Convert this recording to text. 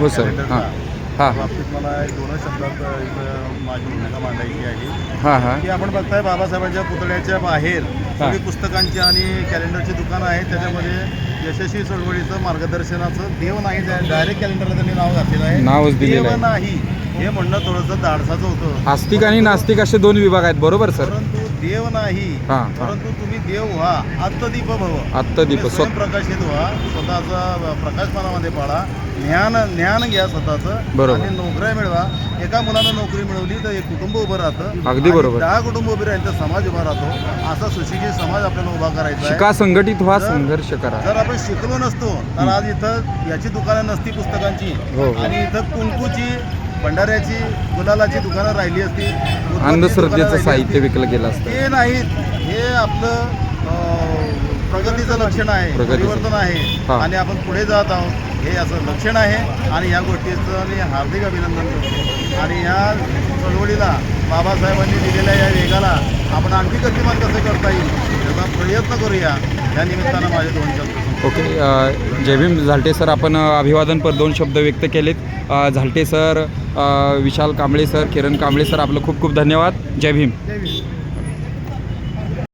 हो सर. कॅलेंडरचा. हां. हां. बाबतीत मला एक दोनच शब्दात इथं माझी भूमिका मांडायची आहे. हां हां. की आपण बघताय बाबासाहेबांच्या पुतळ्याच्या बाहेर सगळी पुस्तकांची आणि कॅलेंडरची दुकानं आहेत. त्याच्यामध्ये यशस्वी चळवळीचं मार्गदर्शनाचं देव नाही डायरेक्ट कॅलेंडरला त्यांनी नाव घातलेलं आहे. नावच देव. नाही. हे म्हणणं थोडंसं धाडसाचं होतं. आस्तिक आणि नास्तिक असे दोन विभाग आहेत. बरोबर सर? परंतु देव नाही हां, हां. परंतु तुम्ही देव व्हा आत्तदीप भव आत्तदीप, तुम्ही स्वयंप्रकाशित व्हा स्वतःचा प्रकाशमानामध्ये पाळा ज्ञान ज्ञान घ्या स्वतःचं बरोबर. आणि नोकऱ्या मिळवा एका मुलानं नोकरी मिळवली तर एक कुटुंब उभं राहतं अगदी आणि बरोबर. दहा कुटुंब उभी राहील तर समाज उभा राहतो असा सुशिक्षित समाज आपल्याला उभा करायचा शिका आहे संघटित व्हा संघर्ष करा जर आपण शिकलो नसतो तर आज इथं याची दुकानं नसती पुस्तकांची हो. आणि इथं कुंकूची भंडाऱ्याची गुलालाची दुकानं राहिली असती अंधश्रद्धेचं साहित्य. विकलं गेलं असतं. ते नाहीत. हे आपलं प्रगतीचं लक्षण आहे. परिवर्तन आहे. हा. आणि आपण पुढे जात आहोत. हे असं लक्षण आहे. आणि या गोष्टीचं मी हार्दिक अभिनंदन करतो. आणि ह्या चळवळीला बाबासाहेबांनी दिलेल्या या वेगाला आपण आणखी गतिमान कसं करता येईल याचा प्रयत्न करूया. या निमित्तानं माझे दोन शब्द. ओके जय भीम झालटे सर आपण अभिवादनपर दोन शब्द व्यक्त केलेत. Zalte sir Vishal Kamble sir Kiran Kamble sir आपलं खूप खूप धन्यवाद. जय भीम जय भीम